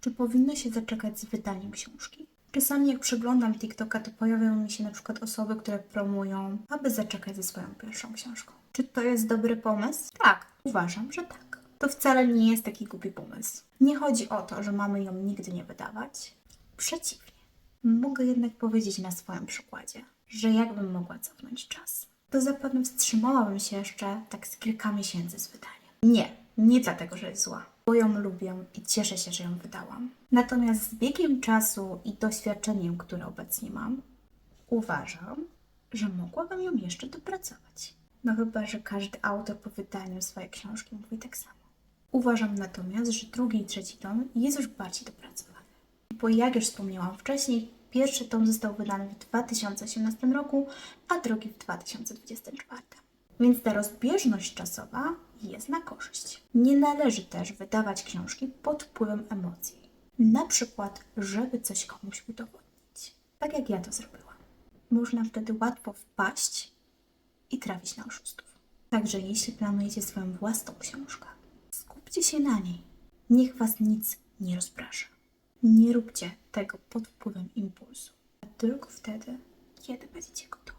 Czy powinno się zaczekać z wydaniem książki? Czasami jak przeglądam TikToka, to pojawiają mi się na przykład osoby, które promują, aby zaczekać ze swoją pierwszą książką. Czy to jest dobry pomysł? Tak, uważam, że tak. To wcale nie jest taki głupi pomysł. Nie chodzi o to, że mamy ją nigdy nie wydawać. Przeciwnie. Mogę jednak powiedzieć na swoim przykładzie, że jakbym mogła cofnąć czas, to zapewne wstrzymałabym się jeszcze tak z kilka miesięcy z wydaniem. Nie, nie dlatego, że jest zła, bo ją lubię i cieszę się, że ją wydałam. Natomiast z biegiem czasu i doświadczeniem, które obecnie mam, uważam, że mogłabym ją jeszcze dopracować. No chyba, że każdy autor po wydaniu swojej książki mówi tak samo. Uważam natomiast, że drugi i trzeci tom jest już bardziej dopracowany. Bo jak już wspomniałam wcześniej, pierwszy tom został wydany w 2018 roku, a drugi w 2024. Więc ta rozbieżność czasowa jest na korzyść. Nie należy też wydawać książki pod wpływem emocji. Na przykład, żeby coś komuś udowodnić. Tak jak ja to zrobiłam. Można wtedy łatwo wpaść i trafić na oszustów. Także jeśli planujecie swoją własną książkę, skupcie się na niej. Niech was nic nie rozprasza. Nie róbcie tego pod wpływem impulsu, a tylko wtedy, kiedy będziecie gotowi.